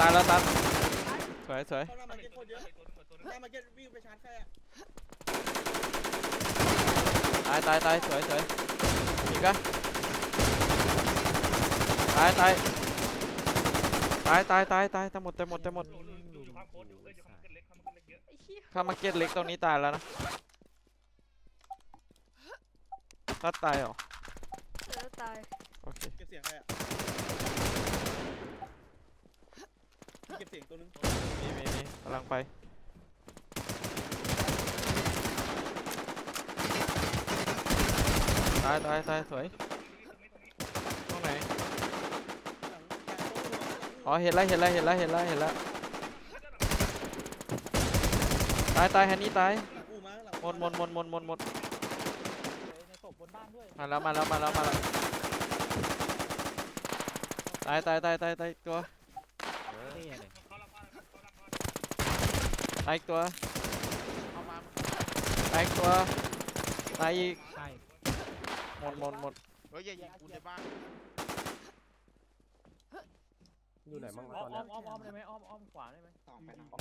ตายแล้วตัดสวยสวยเข้าหน้ามาเก็ตโคตรเยอะหน้ามาเก็ตวิ่งไปชาร์จใครอะตายตายตายสวยสวยอีกอะตายตายตายตายตายตายตายหมดตายหมดตายหมดอยู่ข้างโค้ดอยู่เอ้ยอยู่ข้างเล็กข้างเล็กเยอะไอ้เหี้ยข้ามาเก็ตเล็กตรงนี้ตายแล้วนะตัดตายเหรอเออตายโอเคเก็บเสียงใครอะเก็บเสียงตัวนึง มีมีมีกำลังไป ตายตายตายสวยตรงไหน อ๋อ เห็นแล้วเห็นแล้วเห็นแล้วเห็นแล้วเห็นแล้วตายตายแฮนนี่ตาย หมดหมดหมดหมดหมดหมดมาแล้วมาแล้วมาแล้วมาแล้วตายตายตายตายตายตัว นี่เลยละบ้านเขาละบ้าน ตายอีกตัวเข้ามาตายอีกตัวตายอีกใช่หมดหมดหมดเฮ้ยอย่ายิงกูในบ้านอยู่ไหนบ้างอ้อตมอนอ้เนี้อยมอ้อมอ้อมได้ไหมอ้อมอ้อมขวาได้ไหมสองไปสอง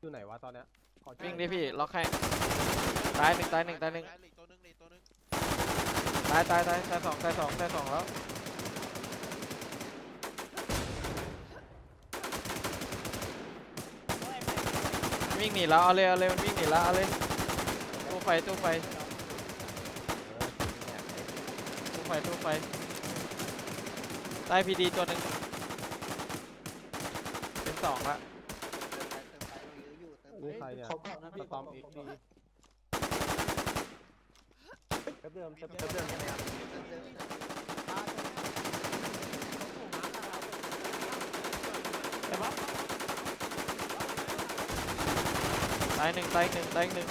อยู่ไหนวะตอนเนี้ยขอช่วยวิ่งดิพี่ล็อกให้ตายหนึ่งตายหนึ่งตายหนึ่งเหลืออกตัวหนึงเหลืออกตัวหนึงตายตายตายตายสองตายสองตายสองแล้ว วิ่งหนีแล้วเอาเลยเอาเลยมันวิ่งหนีแล้วเอาเลยตู้ไฟตู้ไฟตู้ไฟตู้ไฟใต้พีดีตัวหนึ่งเป็นสองละนี่ใครเนี่ยสตอมเอ็กดีแป๊บเดิมแป๊บเดิมตายหนึ่งตายหนึ่งตายหนึ่ง